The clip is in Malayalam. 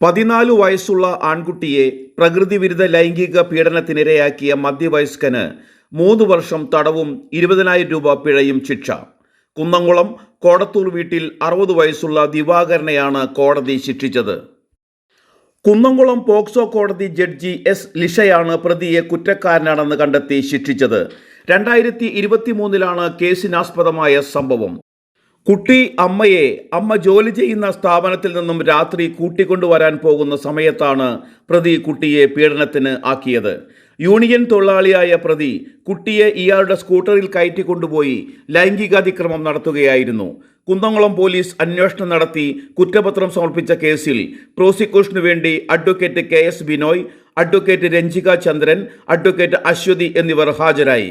പതിനാല് വയസ്സുള്ള ആൺകുട്ടിയെ പ്രകൃതിവിരുദ്ധ ലൈംഗിക പീഡനത്തിനിരയാക്കിയ മധ്യവയസ്കന് മൂന്ന് വർഷം തടവും ഇരുപതിനായിരം രൂപ പിഴയും ശിക്ഷ. കുന്നംകുളം കോടത്തൂർ വീട്ടിൽ അറുപത് വയസ്സുള്ള ദിവാകരനെയാണ് കോടതി ശിക്ഷിച്ചത്. കുന്നംകുളം പോക്സോ കോടതി ജഡ്ജി എസ് ലിഷയാണ് പ്രതിയെ കുറ്റക്കാരനാണെന്ന് കണ്ടെത്തി ശിക്ഷിച്ചത്. രണ്ടായിരത്തി ഇരുപത്തി മൂന്നിലാണ് കേസിനാസ്പദമായ സംഭവം. കുട്ടി അമ്മയെ അമ്മ ജോലി ചെയ്യുന്ന സ്ഥാപനത്തിൽ നിന്നും രാത്രി കൂട്ടിക്കൊണ്ടുവരാൻ പോകുന്ന സമയത്താണ് പ്രതി കുട്ടിയെ പീഡനത്തിന് ആക്കിയത്. യൂണിയൻ തൊഴിലാളിയായ പ്രതി കുട്ടിയെ ഇയാളുടെ സ്കൂട്ടറിൽ കയറ്റിക്കൊണ്ടുപോയി ലൈംഗികാതിക്രമം നടത്തുകയായിരുന്നു. കുന്നംകുളം പോലീസ് അന്വേഷണം നടത്തി കുറ്റപത്രം സമർപ്പിച്ച കേസിൽ പ്രോസിക്യൂഷനു വേണ്ടി advocate K S Binoy advocate Ranjika Chandran advocate Aswathy എന്നിവർ ഹാജരായി.